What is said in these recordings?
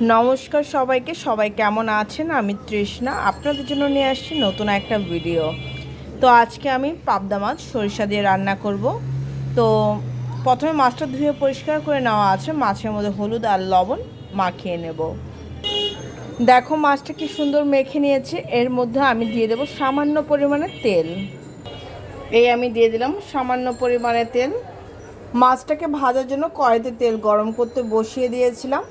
নমস্কার সবাইকে, সবাই কেমন আছেন? আমি তৃষ্ণা, আপনাদের জন্য নিয়ে আসছি নতুন একটা ভিডিও তো আজকে আমি পাবদা মাছ, সরিষা দিয়ে রান্না করব। তো প্রথমে মাছটা ধুয়ে পরিষ্কার করে নেওয়া আছে। মাছের মধ্যে হলুদ আর লবণ মাখিয়ে নেব। দেখো মাছটা কি সুন্দর মেখে নিয়েছে। এর মধ্যে আমি দিয়ে দেবো সামান্য পরিমাণে তেল। এই আমি দিয়ে দিলাম সামান্য পরিমাণে তেল। মাছটাকে ভাজার জন্য কড়াইতে তেল গরম করতে বসিয়ে দিয়েছিলাম।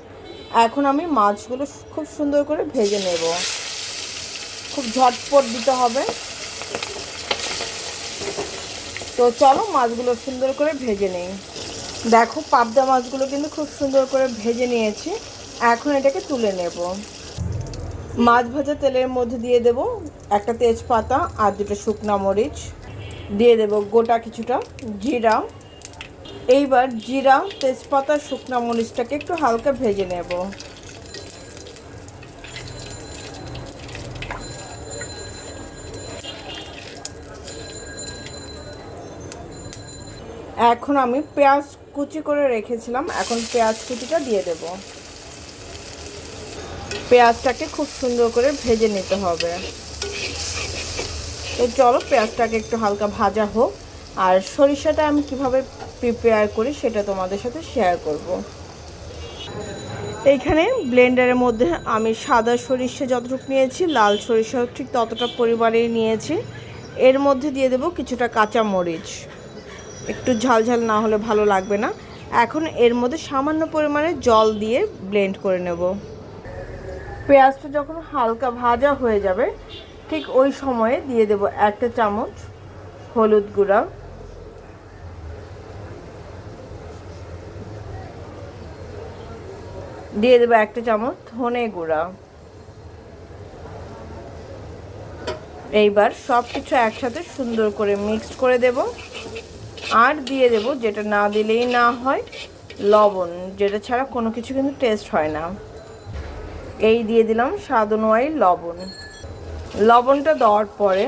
এখন আমি মাছগুলো খুব সুন্দর করে ভেজে নেব। খুব ঝটপট দিতে হবে। তো চলো মাছগুলো সুন্দর করে ভেজে নেই। দেখো পাবদা মাছগুলো কিন্তু খুব সুন্দর করে ভেজে নিয়েছি। এখন এটাকে তুলে নেব। মাছ ভাজা তেলের মধ্যে দিয়ে দেব একটা তেজপাতা আর দুটো শুকনা মরিচ। দিয়ে দেব গোটা কিছুটা জিরা। এইবার জিরা, তেজপাতা, শুকনা মরিচটাকে একটু হালকা ভেজে নেব। এখন আমি পেঁয়াজ কুচি করে রেখেছিলাম, এখন পেঁয়াজ কুচিটা দিয়ে দেব। পেঁয়াজটাকে খুব সুন্দর করে ভেজে নিতে হবে। তো চলো পেঁয়াজটাকে একটু হালকা ভাজা হোক। আর সরিষাটা আমি কীভাবে প্রিপেয়ার করি সেটা তোমাদের সাথে শেয়ার করব। এইখানে ব্লেন্ডারের মধ্যে আমি সাদা সরিষা যতটুকু নিয়েছি, লাল সরিষা ঠিক ততটা পরিমাণেই নিয়েছি। এর মধ্যে দিয়ে দেব কিছুটা কাঁচা মরিচ। একটু ঝালঝাল না হলে ভালো লাগবে না। এখন এর মধ্যে সামান্য পরিমাণে জল দিয়ে ব্লেন্ড করে নেব। পেঁয়াজটা যখন হালকা ভাজা হয়ে যাবে, ঠিক ওই সময়ে দিয়ে দেব একটা চামচ হলুদ গুঁড়া। দিয়ে দেবো একটা চামচ ধনে গুঁড়া। এইবার সব কিছু একসাথে সুন্দর করে মিক্সড করে দেব। আর দিয়ে দেব যেটা না দিলেই না হয়, লবণ, যেটা ছাড়া কোনো কিছু কিন্তু টেস্ট হয় না। এই দিয়ে দিলাম স্বাদ অনুযায়ী লবণ। লবণটা দেওয়ার পরে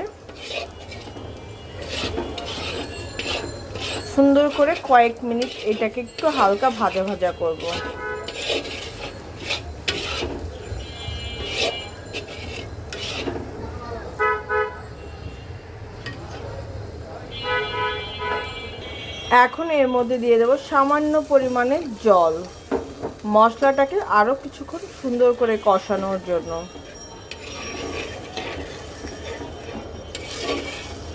সুন্দর করে কয়েক মিনিট এটাকে একটু হালকা ভাজা ভাজা করব। এখন এর মধ্যে দিয়ে দেবো সামান্য পরিমাণে জল। মশলাটাকে আরও কিছুক্ষণ সুন্দর করে কষানোর জন্য।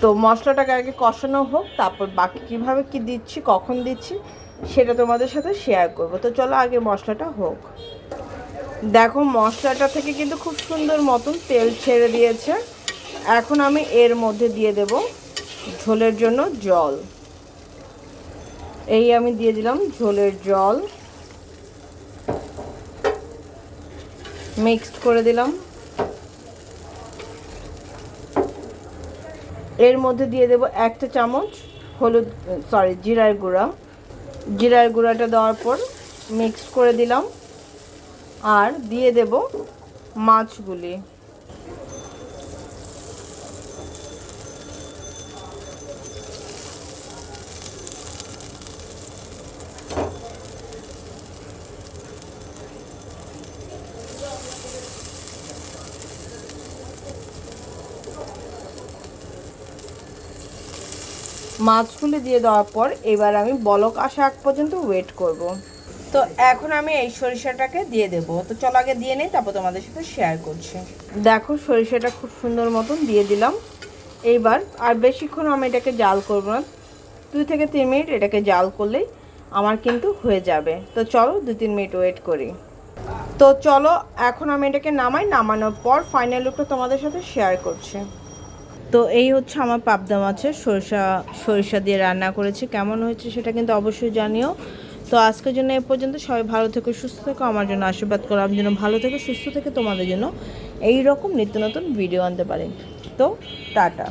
তো মশলাটাকে আগে কষানো হোক, তারপর বাকি কীভাবে কি দিচ্ছি, কখন দিচ্ছি, সেটা তোমাদের সাথে শেয়ার করব। তো চলো আগে মশলাটা হোক। দেখো, মশলাটা থেকে কিন্তু খুব সুন্দর মতন তেল ছেড়ে দিয়েছে। এখন আমি এর মধ্যে দিয়ে দেব ঝোলের জন্য জল। এই আমি দিয়ে দিলাম ঝোলের জল। মিক্সড করে দিলাম। এর মধ্যে দিয়ে দেব একটা চামচ হলুদ সরি জিরার গুঁড়া। জিরার গুঁড়াটা দেওয়ার পর মিক্সড করে দিলাম। আর দিয়ে দেব মাছগুলি। মাছগুলি দিয়ে দেওয়ার পর এবার আমি বলক আসা আগ পর্যন্ত ওয়েট করব। তো এখন আমি এই সরিষাটাকে দিয়ে দেব। তো চলো আগে দিয়ে নেই, তারপর তোমাদের সাথে শেয়ার করছি। দেখো সরিষাটা খুব সুন্দর মতন দিয়ে দিলাম। এইবার আর বেশিক্ষণ আমি এটাকে জাল করব না। দুই থেকে তিন মিনিট এটাকে জাল করলেই আমার কিন্তু হয়ে যাবে। তো চলো দু তিন মিনিট ওয়েট করি। তো চলো, এখন আমি এটাকে নামাই। নামানোর পর ফাইনাল লুকটা তোমাদের সাথে শেয়ার করছি। তো এই হচ্ছে আমার পাবদা মাছের সরিষা সরিষা দিয়ে রান্না করেছি। কেমন হয়েছে সেটা কিন্তু অবশ্যই জানিও। তো আজকের জন্য এ পর্যন্ত সবাই ভালো থেকে, সুস্থ থেকো, আমার জন্য আশীর্বাদ করো, আমি যেন ভালো থেকে সুস্থ থেকে তোমাদের জন্য এই রকম নিত্য নতুন ভিডিও আনতে পারি। তো টাটা।